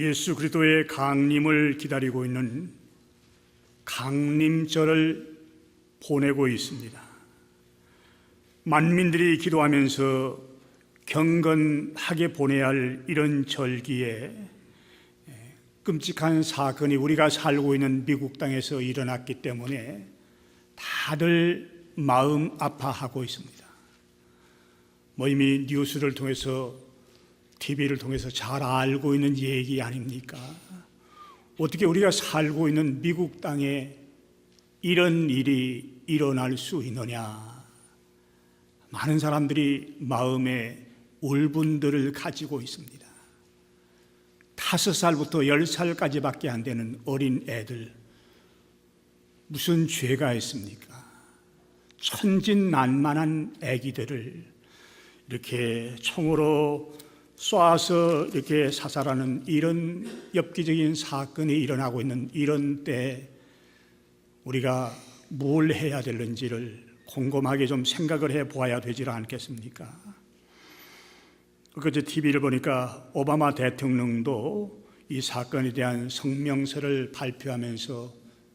예수 그리스도의 강림을 기다리고 있는 강림절을 보내고 있습니다. 만민들이 기도하면서 경건하게 보내야 할 이런 절기에 끔찍한 사건이 우리가 살고 있는 미국 땅에서 일어났기 때문에 다들 마음 아파하고 있습니다. 뭐 이미 뉴스를 통해서 TV를 통해서 잘 알고 있는 얘기 아닙니까? 어떻게 우리가 살고 있는 미국 땅에 이런 일이 일어날 수 있느냐? 많은 사람들이 마음에 울분들을 가지고 있습니다. 다섯 살부터 열 살까지밖에 안 되는 어린 애들 무슨 죄가 있습니까? 천진난만한 아기들을 이렇게 총으로 쏴서 이렇게 사살하는 이런 엽기적인 사건이 일어나고 있는 이런 때 우리가 뭘 해야 되는지를 곰곰하게 좀 생각을 해 보아야 되지 않겠습니까? 그제 TV를 보니까 오바마 대통령도 이 사건에 대한 성명서를 발표하면서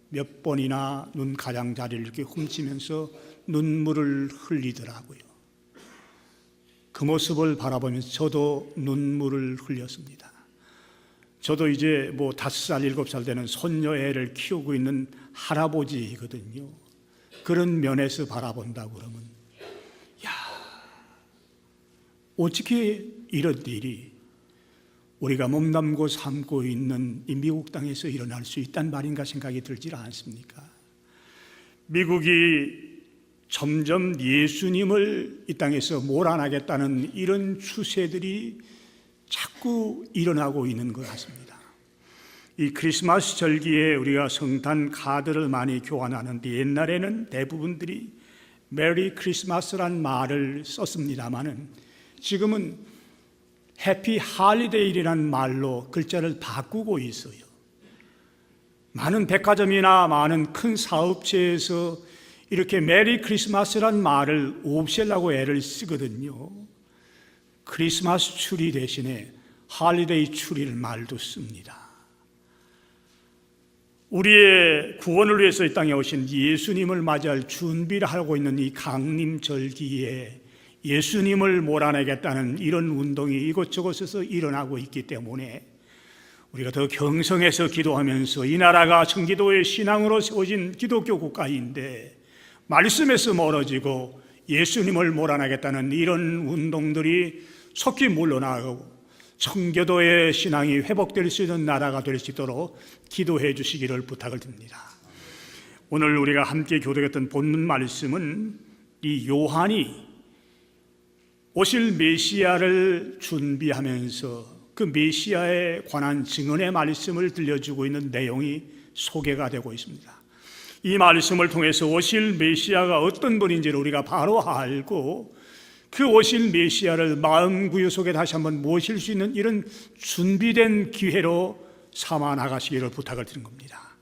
몇 번이나 눈 가장자리를 이렇게 훔치면서 눈물을 흘리더라고요. 그 모습을 바라보면서 저도 눈물을 흘렸습니다. 저도 이제 뭐 다섯 살, 일곱 살 되는 손녀애를 키우고 있는 할아버지거든요. 그런 면에서 바라본다고 그러면, 야, 어떻게 이런 일이 우리가 몸담고 삼고 있는 이 미국 땅에서 일어날 수 있단 말인가 생각이 들지 않습니까? 미국이 점점 예수님을 이 땅에서 몰아나겠다는 이런 추세들이 자꾸 일어나고 있는 것 같습니다. 이 크리스마스 절기에 우리가 성탄 카드를 많이 교환하는데 옛날에는 대부분들이 메리 크리스마스란 말을 썼습니다마는 지금은 해피 할리데이라는 말로 글자를 바꾸고 있어요. 많은 백화점이나 많은 큰 사업체에서 이렇게 메리 크리스마스란 말을 없애려고 애를 쓰거든요. 크리스마스 추리 대신에 할리데이 추리를 말도 씁니다. 우리의 구원을 위해서 이 땅에 오신 예수님을 맞이할 준비를 하고 있는 이 강림절기에 예수님을 몰아내겠다는 이런 운동이 이곳저곳에서 일어나고 있기 때문에 우리가 더 경성해서 기도하면서 이 나라가 청기도의 신앙으로 세워진 기독교 국가인데 말씀에서 멀어지고 예수님을 몰아내겠다는 이런 운동들이 속히 물러나고 청교도의 신앙이 회복될 수 있는 나라가 될 수 있도록 기도해 주시기를 부탁을 드립니다. 오늘 우리가 함께 교독했던 본문 말씀은 이 요한이 오실 메시아를 준비하면서 그 메시아에 관한 증언의 말씀을 들려주고 있는 내용이 소개가 되고 있습니다. 이 말씀을 통해서 오실 메시아가 어떤 분인지를 우리가 바로 알고 그 오실 메시아를 마음 구유 속에 다시 한번 모실 수 있는 이런 준비된 기회로 삼아 나가시기를 부탁을 드린 겁니다.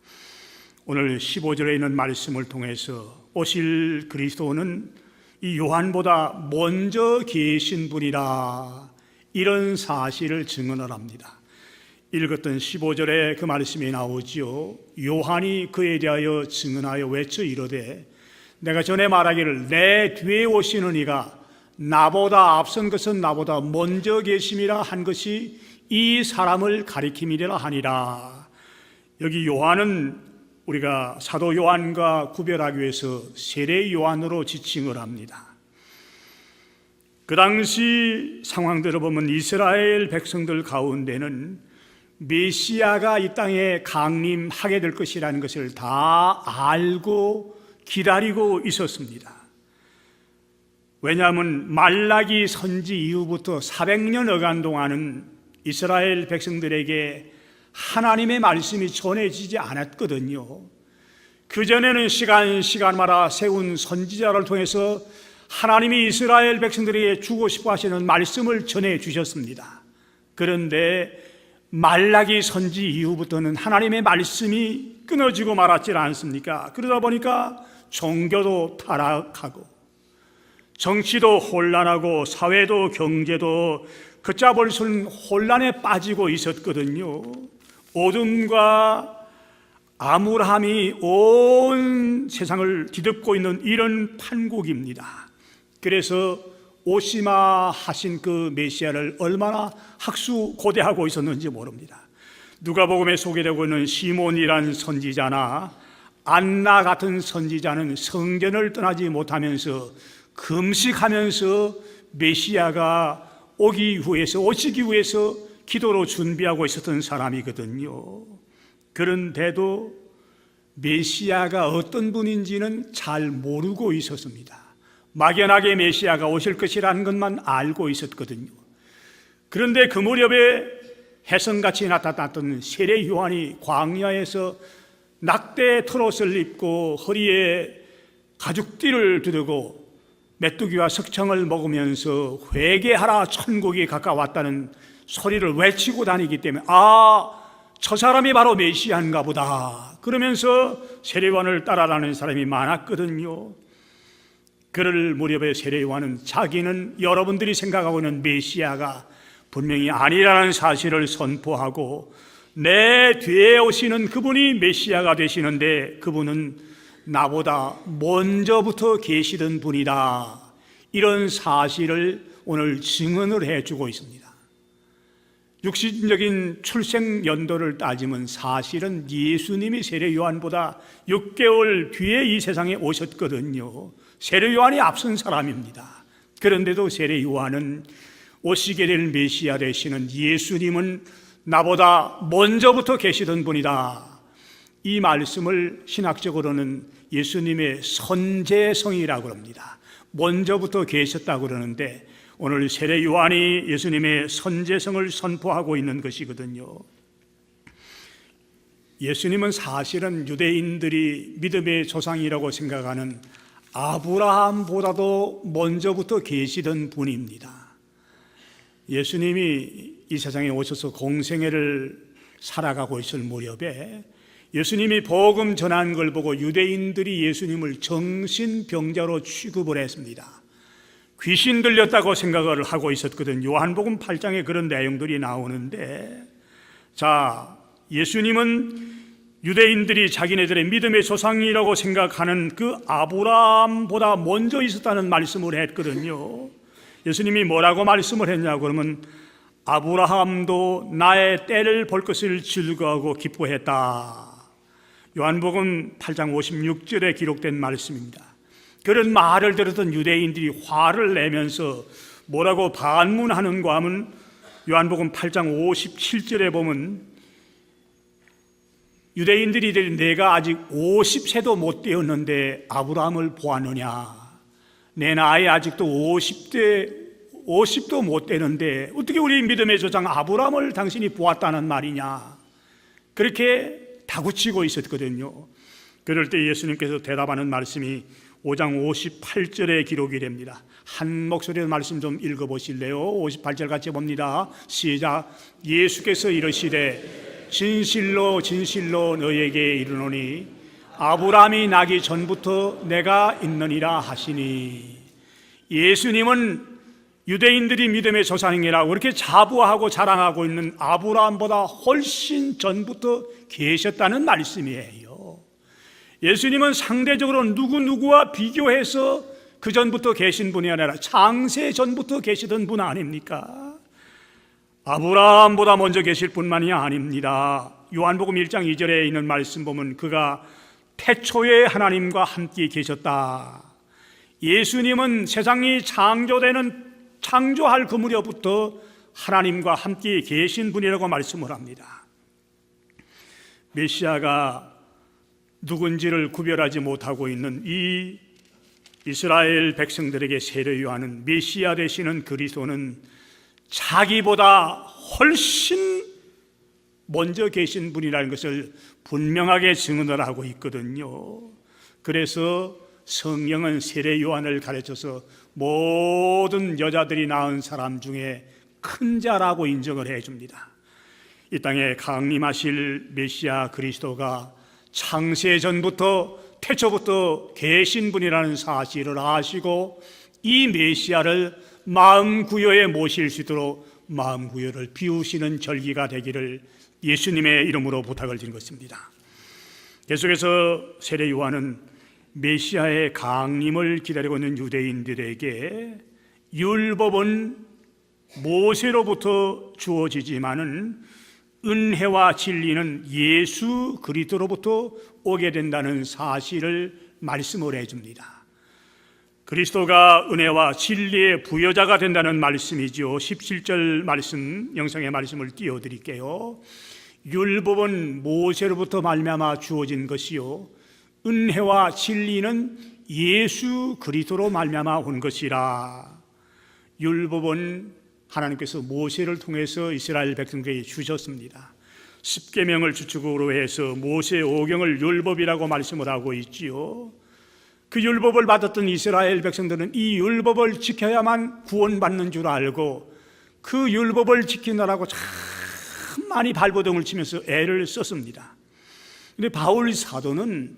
오늘 15절에 있는 말씀을 통해서 오실 그리스도는 이 요한보다 먼저 계신 분이라 이런 사실을 증언을 합니다. 읽었던 15절에 그 말씀이 나오지요. 요한이 그에 대하여 증언하여 외쳐 이르되 내가 전에 말하기를 내 뒤에 오시는 이가 나보다 앞선 것은 나보다 먼저 계심이라 한 것이 이 사람을 가리킴이라 하니라. 여기 요한은 우리가 사도 요한과 구별하기 위해서 세례 요한으로 지칭을 합니다. 그 당시 상황들을 보면 이스라엘 백성들 가운데는 메시아가 이 땅에 강림하게 될 것이라는 것을 다 알고 기다리고 있었습니다. 왜냐하면 말라기 선지 이후부터 400년 어간 동안은 이스라엘 백성들에게 하나님의 말씀이 전해지지 않았거든요. 그전에는 시간 시간마다 세운 선지자를 통해서 하나님이 이스라엘 백성들에게 주고 싶어 하시는 말씀을 전해 주셨습니다. 그런데 말라기 선지 이후부터는 하나님의 말씀이 끊어지고 말았지 않습니까? 그러다 보니까 종교도 타락하고 정치도 혼란하고 사회도 경제도 없는 혼란에 빠지고 있었거든요. 어둠과 암울함이 온 세상을 뒤덮고 있는 이런 판국입니다. 그래서 오시마 하신 그 메시아를 얼마나 학수 고대하고 있었는지 모릅니다. 누가복음에 소개되고 있는 시몬이란 선지자나 안나 같은 선지자는 성전을 떠나지 못하면서 금식하면서 메시아가 오기 위해서 오시기 위해서 기도로 준비하고 있었던 사람이거든요. 그런데도 메시아가 어떤 분인지는 잘 모르고 있었습니다. 막연하게 메시아가 오실 것이라는 것만 알고 있었거든요. 그런데 그 무렵에 해성같이 나타났던 세례 요한이 광야에서 낙대 트롯을 입고 허리에 가죽띠를 두르고 메뚜기와 석청을 먹으면서 회개하라 천국이 가까웠다는 소리를 외치고 다니기 때문에 아, 저 사람이 바로 메시아인가 보다. 그러면서 세례요한을 따라가는 사람이 많았거든요. 그럴 무렵에 세례요한은 자기는 여러분들이 생각하고 있는 메시아가 분명히 아니라는 사실을 선포하고 내 뒤에 오시는 그분이 메시아가 되시는데 그분은 나보다 먼저부터 계시던 분이다. 이런 사실을 오늘 증언을 해주고 있습니다. 육신적인 출생 연도를 따지면 사실은 예수님이 세례 요한보다 6개월 뒤에 이 세상에 오셨거든요. 세례 요한이 앞선 사람입니다. 그런데도 세례 요한은 오시게 될 메시아 되시는 예수님은 나보다 먼저부터 계시던 분이다. 이 말씀을 신학적으로는 예수님의 선제성이라고 합니다. 먼저부터 계셨다고 그러는데 오늘 세례 요한이 예수님의 선제성을 선포하고 있는 것이거든요. 예수님은 사실은 유대인들이 믿음의 조상이라고 생각하는 아브라함보다도 먼저부터 계시던 분입니다. 예수님이 이 세상에 오셔서 공생애를 살아가고 있을 무렵에 예수님이 복음 전한 걸 보고 유대인들이 예수님을 정신병자로 취급을 했습니다. 귀신 들렸다고 생각을 하고 있었거든. 요한복음 8장에 그런 내용들이 나오는데 자, 예수님은 유대인들이 자기네들의 믿음의 조상이라고 생각하는 그 아브라함보다 먼저 있었다는 말씀을 했거든요. 예수님이 뭐라고 말씀을 했냐 그러면 아브라함도 나의 때를 볼 것을 즐거워하고 기뻐했다. 요한복음 8장 56절에 기록된 말씀입니다. 그런 말을 들었던 유대인들이 화를 내면서 뭐라고 반문하는가 하면 요한복음 8장 57절에 보면 유대인들이 내가 아직 50세도 못 되었는데 아브라함을 보았느냐 내 나이 아직도 50대 50도 못 되는데 어떻게 우리 믿음의 조상 아브라함을 당신이 보았다는 말이냐 그렇게 다구치고 있었거든요 그럴 때 예수님께서 대답하는 말씀이 5장 58절에 기록이 됩니다. 한 목소리로 말씀 좀 읽어 보실래요? 58절 같이 봅니다. 시작. 예수께서 이르시되 진실로 진실로 너에게 이르노니 아브라함이 나기 전부터 내가 있느니라 하시니 예수님은 유대인들이 믿음의 조상이라고 그렇게 자부하고 자랑하고 있는 아브라함보다 훨씬 전부터 계셨다는 말씀이에요. 예수님은 상대적으로 누구누구와 비교해서 그 전부터 계신 분이 아니라 창세 전부터 계시던 분 아닙니까? 아브라함보다 먼저 계실 뿐만이 아닙니다. 요한복음 1장 2절에 있는 말씀 보면 그가 태초에 하나님과 함께 계셨다. 예수님은 세상이 창조되는 창조할 그 무렵부터 하나님과 함께 계신 분이라고 말씀을 합니다. 메시아가 누군지를 구별하지 못하고 있는 이 이스라엘 백성들에게 세례요하는 메시아 되시는 그리스도는 자기보다 훨씬 먼저 계신 분이라는 것을 분명하게 증언을 하고 있거든요. 그래서 성경은 세례 요한을 가르쳐서 모든 여자들이 낳은 사람 중에 큰 자라고 인정을 해 줍니다. 이 땅에 강림하실 메시아 그리스도가 창세 전부터 태초부터 계신 분이라는 사실을 아시고 이 메시아를 마음 구요에 모실 수 있도록 마음 구요를 비우시는 절기가 되기를 예수님의 이름으로 부탁을 드린 것입니다. 계속해서 세례 요한은 메시아의 강림을 기다리고 있는 유대인들에게 율법은 모세로부터 주어지지만은 은혜와 진리는 예수 그리스도로부터 오게 된다는 사실을 말씀을 해 줍니다. 그리스도가 은혜와 진리의 부여자가 된다는 말씀이죠. 17절 말씀 영상의 말씀을 띄워 드릴게요. 율법은 모세로부터 말미암아 주어진 것이요 은혜와 진리는 예수 그리스도로 말미암아 온 것이라. 율법은 하나님께서 모세를 통해서 이스라엘 백성들에게 주셨습니다. 십계명을 주축으로 해서 모세 오경을 율법이라고 말씀을 하고 있지요. 그 율법을 받았던 이스라엘 백성들은 이 율법을 지켜야만 구원받는 줄 알고 그 율법을 지키느라고 참 많이 발버둥을 치면서 애를 썼습니다. 근데 바울 사도는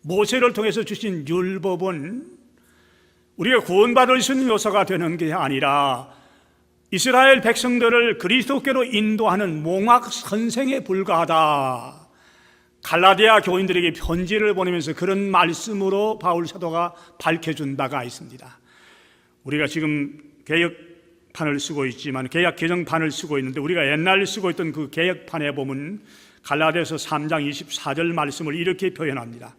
모세를 통해서 주신 율법은 우리가 구원받을 수 있는 요소가 되는 게 아니라 이스라엘 백성들을 그리스도께로 인도하는 몽학 선생에 불과하다. 갈라디아 교인들에게 편지를 보내면서 그런 말씀으로 바울 사도가 밝혀준 바가 있습니다. 우리가 지금 개혁판을 쓰고 있지만 개혁 개정판을 쓰고 있는데 우리가 옛날 쓰고 있던 그 개혁판에 보면 갈라디아서 3장 24절 말씀을 이렇게 표현합니다.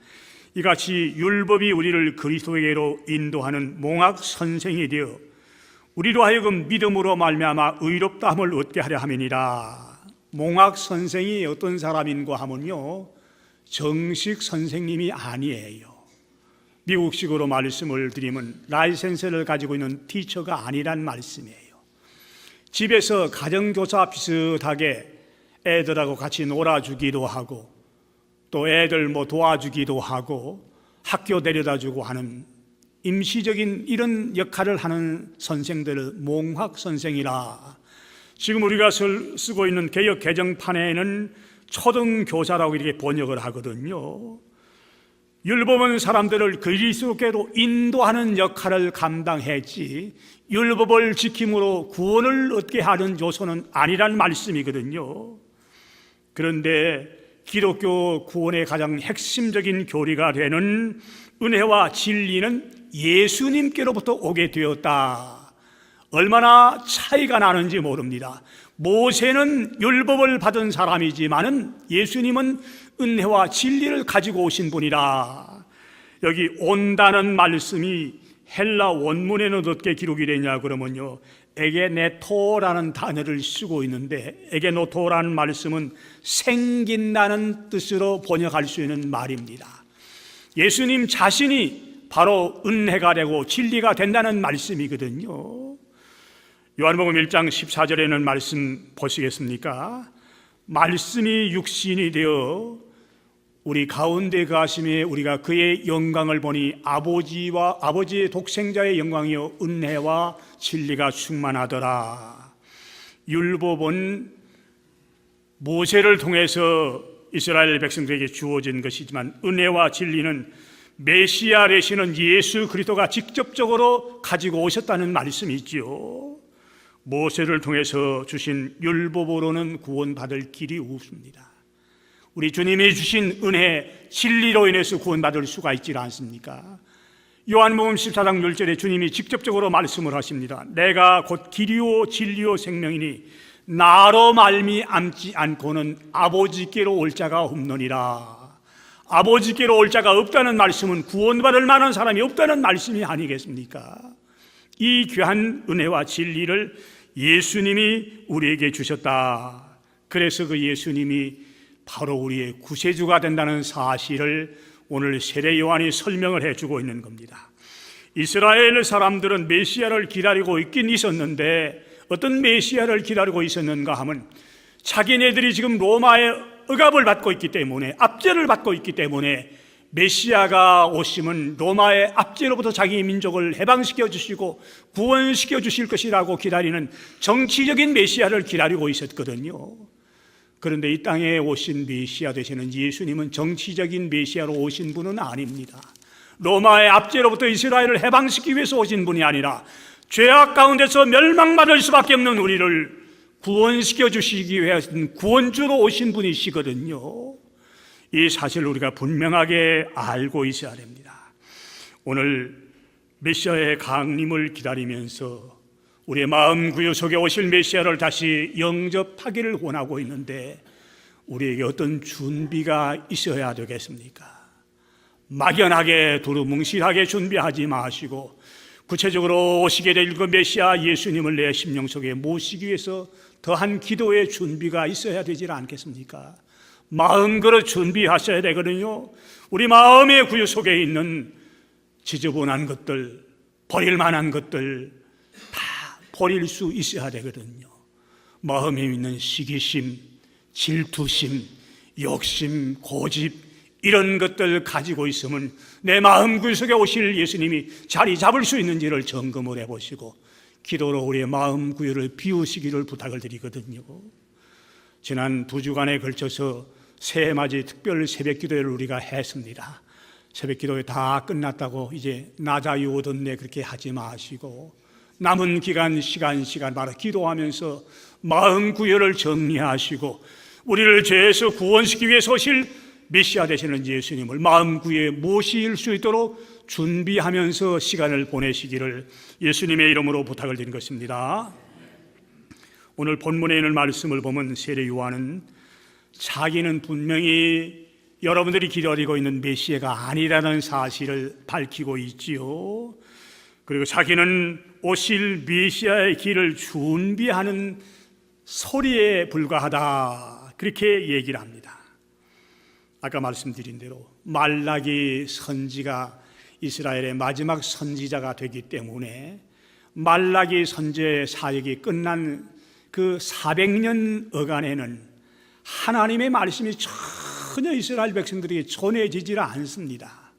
이같이 율법이 우리를 그리스도에게로 인도하는 몽학 선생이 되어 우리로 하여금 믿음으로 말미암아 의롭다함을 얻게 하려 함이니라. 몽학 선생이 어떤 사람인가 하면요. 정식 선생님이 아니에요. 미국식으로 말씀을 드리면 라이센스를 가지고 있는 티처가 아니란 말씀이에요. 집에서 가정교사 비슷하게 애들하고 같이 놀아주기도 하고 또 애들 뭐 도와주기도 하고 학교 데려다 주고 하는 임시적인 이런 역할을 하는 선생들을 몽학 선생이라 지금 우리가 쓰고 있는 개혁 개정판에는 초등 교사라고 이렇게 번역을 하거든요. 율법은 사람들을 그리스도께로 인도하는 역할을 감당했지 율법을 지킴으로 구원을 얻게 하는 요소는 아니란 말씀이거든요. 그런데 기독교 구원의 가장 핵심적인 교리가 되는 은혜와 진리는 예수님께로부터 오게 되었다. 얼마나 차이가 나는지 모릅니다. 모세는 율법을 받은 사람이지만은 예수님은 은혜와 진리를 가지고 오신 분이라. 여기 온다는 말씀이 헬라 원문에는 어떻게 기록이 되냐 그러면요. 에게네토라는 단어를 쓰고 있는데 에게노토라는 말씀은 생긴다는 뜻으로 번역할 수 있는 말입니다. 예수님 자신이 바로 은혜가 되고 진리가 된다는 말씀이거든요. 요한복음 1장 14절에는 말씀 보시겠습니까? 말씀이 육신이 되어 우리 가운데 가심에 우리가 그의 영광을 보니 아버지와 아버지의 독생자의 영광이요 은혜와 진리가 충만하더라. 율법은 모세를 통해서 이스라엘 백성들에게 주어진 것이지만 은혜와 진리는 메시아 되시는 예수 그리스도가 직접적으로 가지고 오셨다는 말씀이지요. 모세를 통해서 주신 율법으로는 구원받을 길이 없습니다. 우리 주님이 주신 은혜, 진리로 인해서 구원받을 수가 있지 않습니까? 요한복음 14장 1절에 주님이 직접적으로 말씀을 하십니다. 내가 곧 길이요 진리요 생명이니 나로 말미암지 않고는 아버지께로 올 자가 없느니라. 아버지께로 올 자가 없다는 말씀은 구원받을 만한 사람이 없다는 말씀이 아니겠습니까? 이 귀한 은혜와 진리를 예수님이 우리에게 주셨다. 그래서 그 예수님이 바로 우리의 구세주가 된다는 사실을 오늘 세례 요한이 설명을 해주고 있는 겁니다. 이스라엘 사람들은 메시아를 기다리고 있긴 있었는데 어떤 메시아를 기다리고 있었는가 하면 자기네들이 지금 로마의 억압을 받고 있기 때문에 압제를 받고 있기 때문에 메시아가 오시면 로마의 압제로부터 자기 민족을 해방시켜 주시고 구원시켜 주실 것이라고 기다리는 정치적인 메시아를 기다리고 있었거든요. 그런데 이 땅에 오신 메시아 되시는 예수님은 정치적인 메시아로 오신 분은 아닙니다. 로마의 압제로부터 이스라엘을 해방시키기 위해서 오신 분이 아니라 죄악 가운데서 멸망받을 수밖에 없는 우리를 구원시켜 주시기 위해서 구원주로 오신 분이시거든요. 이 사실을 우리가 분명하게 알고 있어야 됩니다. 오늘 메시아의 강림을 기다리면서 우리의 마음 구유 속에 오실 메시아를 다시 영접하기를 원하고 있는데 우리에게 어떤 준비가 있어야 되겠습니까? 막연하게 두루뭉실하게 준비하지 마시고 구체적으로 오시게 될 그 메시아 예수님을 내 심령 속에 모시기 위해서 더한 기도의 준비가 있어야 되질 않겠습니까? 마음 그릇 준비하셔야 되거든요. 우리 마음의 구유 속에 있는 지저분한 것들, 버릴 만한 것들 다 버릴 수 있어야 되거든요. 마음에 있는 시기심, 질투심, 욕심, 고집 이런 것들 가지고 있으면 내 마음 구 속에 오실 예수님이 자리 잡을 수 있는지를 점검을 해보시고 기도로 우리의 마음 구유를 비우시기를 부탁을 드리거든요. 지난 두 주간에 걸쳐서 새해 맞이 특별 새벽 기도를 우리가 했습니다. 새벽 기도에 다 끝났다고 이제 나자유 오던네 그렇게 하지 마시고 남은 기간 시간 시간 바로 기도하면서 마음 구열을 정리하시고 우리를 죄에서 구원시키기 위해서 오실 메시아 되시는 예수님을 마음 구에 모실 수 있도록 준비하면서 시간을 보내시기를 예수님의 이름으로 부탁을 드린 것입니다. 오늘 본문에 있는 말씀을 보면 세례 요한은 자기는 분명히 여러분들이 기다리고 있는 메시아가 아니라는 사실을 밝히고 있지요. 그리고 자기는 오실 메시아의 길을 준비하는 소리에 불과하다. 그렇게 얘기를 합니다. 아까 말씀드린 대로 말라기 선지가 이스라엘의 마지막 선지자가 되기 때문에 말라기 선지의 사역이 끝난 그 400년 어간에는 하나님의 말씀이 전혀 이스라엘 백성들에게 전해지질 않습니다.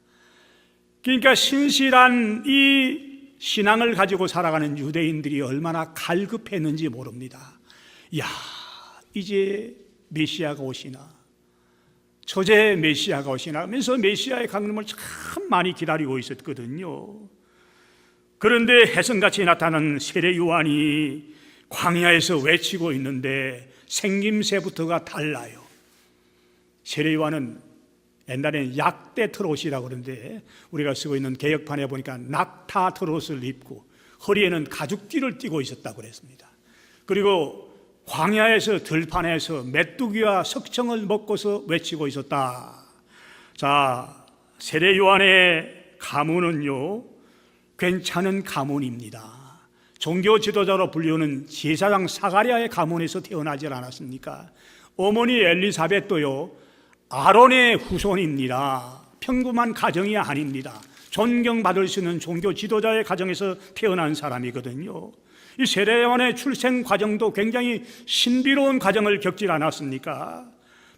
그러니까 신실한 이 신앙을 가지고 살아가는 유대인들이 얼마나 갈급했는지 모릅니다. 야, 이제 메시아가 오시나. 저제 메시아가 오시나 하면서 메시아의 강림을 참 많이 기다리고 있었거든요. 그런데 해성같이 나타난 세례 요한이 광야에서 외치고 있는데 생김새부터가 달라요. 세례 요한은 옛날에는 약대 트롯이라고 그러는데 우리가 쓰고 있는 개혁판에 보니까 낙타 트롯을 입고 허리에는 가죽띠를 띠고 있었다고 그랬습니다. 그리고 광야에서 들판에서 메뚜기와 석청을 먹고서 외치고 있었다. 자, 세례 요한의 가문은요, 괜찮은 가문입니다. 종교 지도자로 불리우는 제사장 사가리아의 가문에서 태어나지 않았습니까? 어머니 엘리사벳도요, 아론의 후손입니다. 평범한 가정이 아닙니다. 존경받을 수 있는 종교 지도자의 가정에서 태어난 사람이거든요. 이 세례원의 출생 과정도 굉장히 신비로운 과정을 겪질 않았습니까?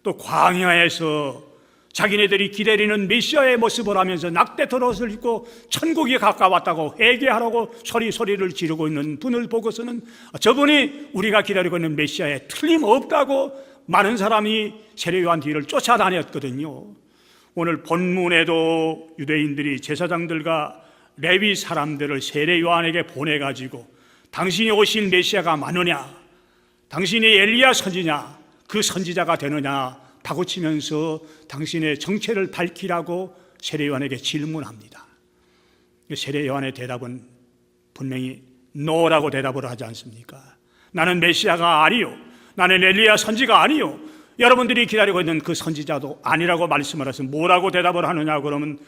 또 광야에서 자기네들이 기다리는 메시아의 모습을 하면서 낙대 털옷을 입고 천국이 가까웠다고 회개하라고 소리 소리를 지르고 있는 분을 보고서는 저분이 우리가 기다리고 있는 메시아에 틀림없다고 많은 사람이 세례요한 뒤를 쫓아다녔거든요. 오늘 본문에도 유대인들이 제사장들과 레위 사람들을 세례요한에게 보내가지고 당신이 오신 메시아가 많으냐? 당신이 엘리야 선지냐? 그 선지자가 되느냐? 다고치면서 당신의 정체를 밝히라고 세례 요한에게 질문합니다. 세례 요한의 대답은 분명히 노라고 대답을 하지 않습니까? 나는 메시아가 아니요. 나는 엘리야 선지가 아니요. 여러분들이 기다리고 있는 그 선지자도 아니라고 말씀을 해서 뭐라고 대답을 하느냐 그러면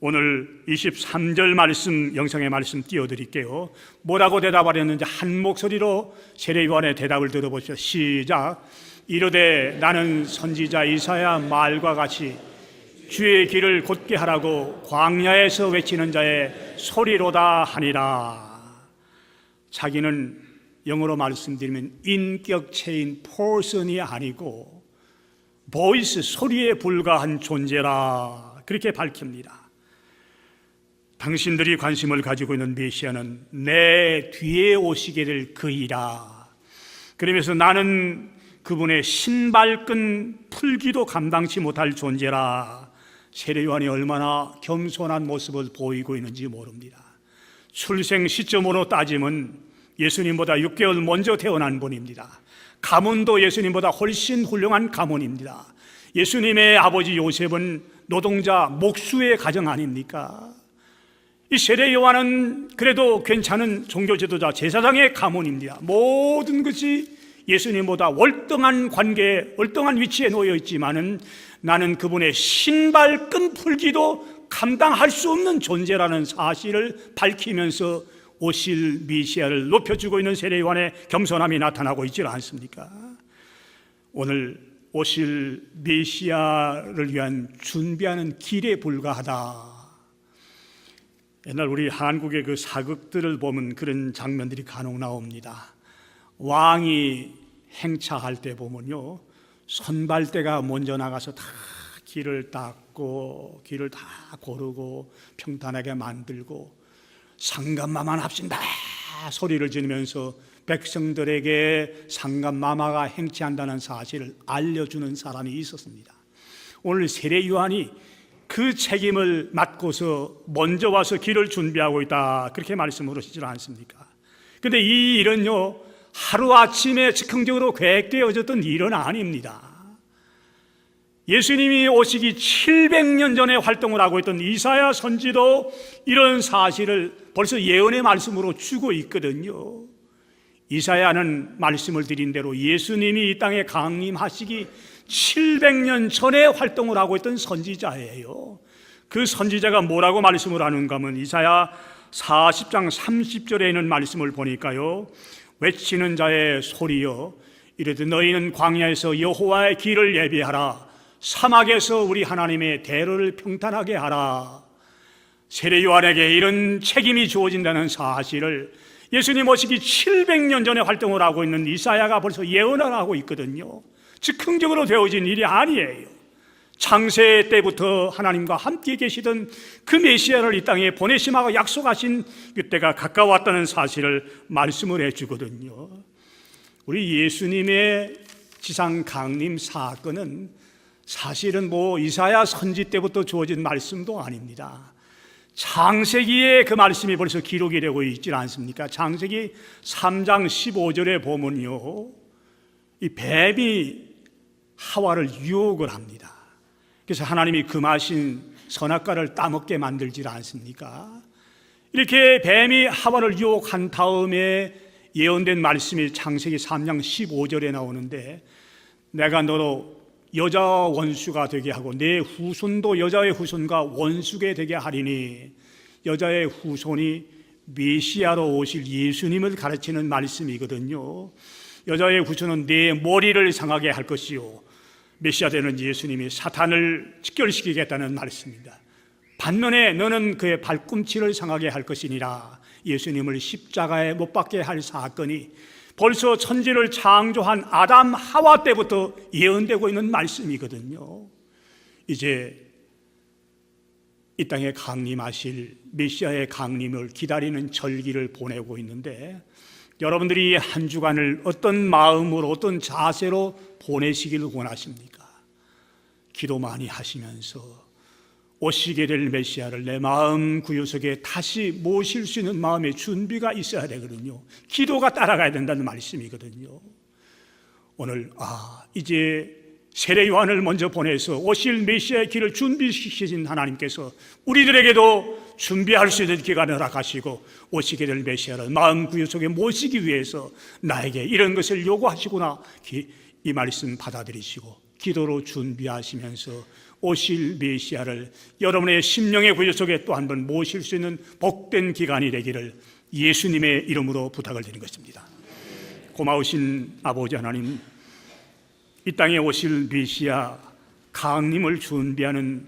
오늘 23절 말씀 영상의 말씀 띄워드릴게요. 뭐라고 대답하렸는지 한 목소리로 세례 요한의 대답을 들어보시죠. 시작. 이르되 나는 선지자 이사야 말과 같이 주의 길을 곧게 하라고 광야에서 외치는 자의 소리로다 하니라. 자기는 영어로 말씀드리면 인격체인 포슨이 아니고 보이스 소리에 불과한 존재라 그렇게 밝힙니다. 당신들이 관심을 가지고 있는 메시아는 내 뒤에 오시게 될 그이라. 그러면서 나는 그분의 신발끈 풀기도 감당치 못할 존재라. 세례 요한이 얼마나 겸손한 모습을 보이고 있는지 모릅니다. 출생 시점으로 따지면 예수님보다 6개월 먼저 태어난 분입니다. 가문도 예수님보다 훨씬 훌륭한 가문입니다. 예수님의 아버지 요셉은 노동자 목수의 가정 아닙니까? 이 세례 요한은 그래도 괜찮은 종교 지도자 제사장의 가문입니다. 모든 것이 예수님보다 월등한 관계, 월등한 위치에 놓여 있지만은 나는 그분의 신발 끈 풀기도 감당할 수 없는 존재라는 사실을 밝히면서 오실 미시아를 높여주고 있는 세례 요한의 겸손함이 나타나고 있지 않습니까? 오늘 오실 메시아를 위한 준비하는 길에 불과하다. 옛날 우리 한국의 그 사극들을 보면 그런 장면들이 간혹 나옵니다. 왕이 행차할 때 보면요. 선발대가 먼저 나가서 다 길을 닦고 길을 다 고르고 평탄하게 만들고 상감마만 합신다 소리를 지르면서 백성들에게 상감마마가 행치한다는 사실을 알려주는 사람이 있었습니다. 오늘 세례 요한이 그 책임을 맡고서 먼저 와서 길을 준비하고 있다 그렇게 말씀을 하시지 않습니까? 근데 이 일은요 하루아침에 즉흥적으로 계획되어졌던 일은 아닙니다. 예수님이 오시기 700년 전에 활동을 하고 있던 이사야 선지도 이런 사실을 벌써 예언의 말씀으로 주고 있거든요. 이사야는 말씀을 드린 대로 예수님이 이 땅에 강림하시기 700년 전에 활동을 하고 있던 선지자예요. 그 선지자가 뭐라고 말씀을 하는가 하면 이사야 40장 30절에 있는 말씀을 보니까요. 외치는 자의 소리여 이르되 너희는 광야에서 여호와의 길을 예비하라 사막에서 우리 하나님의 대로를 평탄하게 하라. 세례 요한에게 이런 책임이 주어진다는 사실을 예수님 오시기 700년 전에 활동을 하고 있는 이사야가 벌써 예언을 하고 있거든요. 즉흥적으로 되어진 일이 아니에요. 창세 때부터 하나님과 함께 계시던 그 메시아를 이 땅에 보내심하고 약속하신 그때가 가까웠다는 사실을 말씀을 해주거든요. 우리 예수님의 지상 강림 사건은 사실은 뭐 이사야 선지 때부터 주어진 말씀도 아닙니다. 창세기에 그 말씀이 벌써 기록이 되고 있지 않습니까? 창세기 3장 15절에 보면요. 이 뱀이 하와를 유혹을 합니다. 그래서 하나님이 금하신 선악과를 따먹게 만들지 않습니까? 이렇게 뱀이 하와를 유혹한 다음에 예언된 말씀이 창세기 3장 15절에 나오는데 내가 너로 여자 원수가 되게 하고 내 후손도 여자의 후손과 원수게 되게 하리니 여자의 후손이 메시아로 오실 예수님을 가르치는 말씀이거든요. 여자의 후손은 내 머리를 상하게 할 것이요. 메시아 되는 예수님이 사탄을 직결시키겠다는 말씀입니다. 반면에 너는 그의 발꿈치를 상하게 할 것이니라. 예수님을 십자가에 못 박게 할 사건이 벌써 천지를 창조한 아담 하와 때부터 예언되고 있는 말씀이거든요. 이제 이 땅에 강림하실 메시아의 강림을 기다리는 절기를 보내고 있는데 여러분들이 한 주간을 어떤 마음으로 어떤 자세로 보내시기를 원하십니까? 기도 많이 하시면서 오시게 될 메시아를 내 마음 구유석에 다시 모실 수 있는 마음의 준비가 있어야 되거든요. 기도가 따라가야 된다는 말씀이거든요. 오늘 아 이제 세례 요한을 먼저 보내서 오실 메시아의 길을 준비시키신 하나님께서 우리들에게도 준비할 수 있는 기간을 허락하시고 오시게 될 메시아를 마음 구유석에 모시기 위해서 나에게 이런 것을 요구하시구나 이 말씀 받아들이시고 기도로 준비하시면서 오실 메시아를 여러분의 심령의 구조 속에 또 한 번 모실 수 있는 복된 기간이 되기를 예수님의 이름으로 부탁을 드리는 것입니다. 고마우신 아버지 하나님, 이 땅에 오실 메시아 강림을 준비하는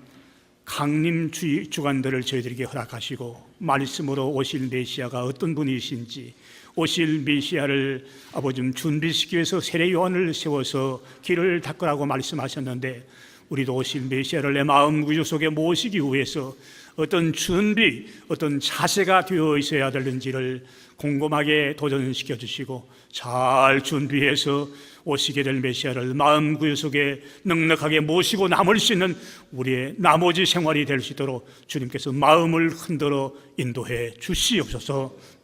강림 주 주간들을 저희들에게 허락하시고 말씀으로 오실 메시아가 어떤 분이신지 오실 메시아를 아버지 좀 준비시키기 위해서 세례 요한을 세워서 길을 닦으라고 말씀하셨는데 우리도 오실 메시아를 내 마음 구조 속에 모시기 위해서 어떤 준비, 어떤 자세가 되어 있어야 되는지를 곰곰하게 도전시켜 주시고 잘 준비해서 오시게 될 메시아를 마음 구유 속에 넉넉하게 모시고 남을 수 있는 우리의 나머지 생활이 될 수 있도록 주님께서 마음을 흔들어 인도해 주시옵소서.